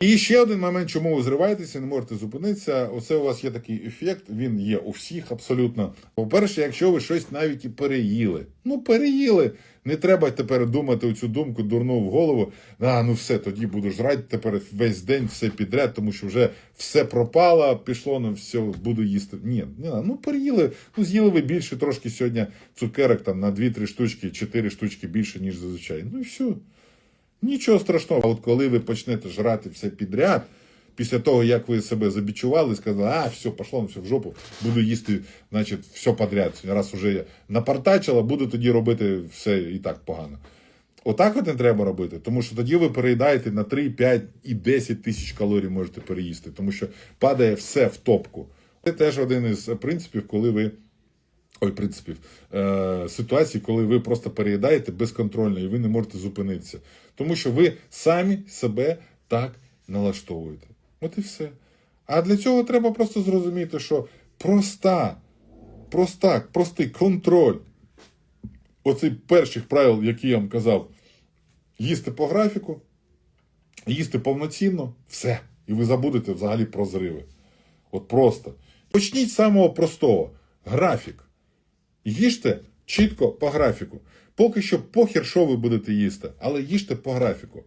І ще один момент, чому ви зриваєтеся, не можете зупинитися. Оце у вас є такий ефект, він є у всіх абсолютно. По-перше, якщо ви щось навіть і переїли. Ну, переїли. Не треба тепер думати оцю думку дурну в голову. А, ну все, тоді буду жрати тепер весь день все підряд, тому що вже все пропало, пішло на все, буду їсти. Ні, не, ну переїли. Ну, з'їли ви більше трошки сьогодні цукерок там на 2-3 штучки, 4 штучки більше, ніж зазвичай. Ну і все. Нічого страшного. А от коли ви почнете жрати все підряд, після того, як ви себе забічували, сказали, а, все, пішло, ну, все в жопу, буду їсти, значить, все подряд. Раз уже я напартачила, буду тоді робити все і так погано. Отак от не треба робити, тому що тоді ви переїдаєте на 3, 5 і 10 тисяч калорій можете переїсти, тому що падає все в топку. Це теж один із принципів, коли ви ой, принципів, е, ситуацій, коли ви просто переїдаєте безконтрольно і ви не можете зупинитися. Тому що ви самі себе так налаштовуєте. От і все. А для цього треба просто зрозуміти, що проста, проста, простий контроль оцих перших правил, які я вам казав, їсти по графіку, їсти повноцінно, все. І ви забудете взагалі про зриви. От просто. Почніть з самого простого. Графік. Їжте чітко по графіку. Поки що похер, що ви будете їсти, але їжте по графіку.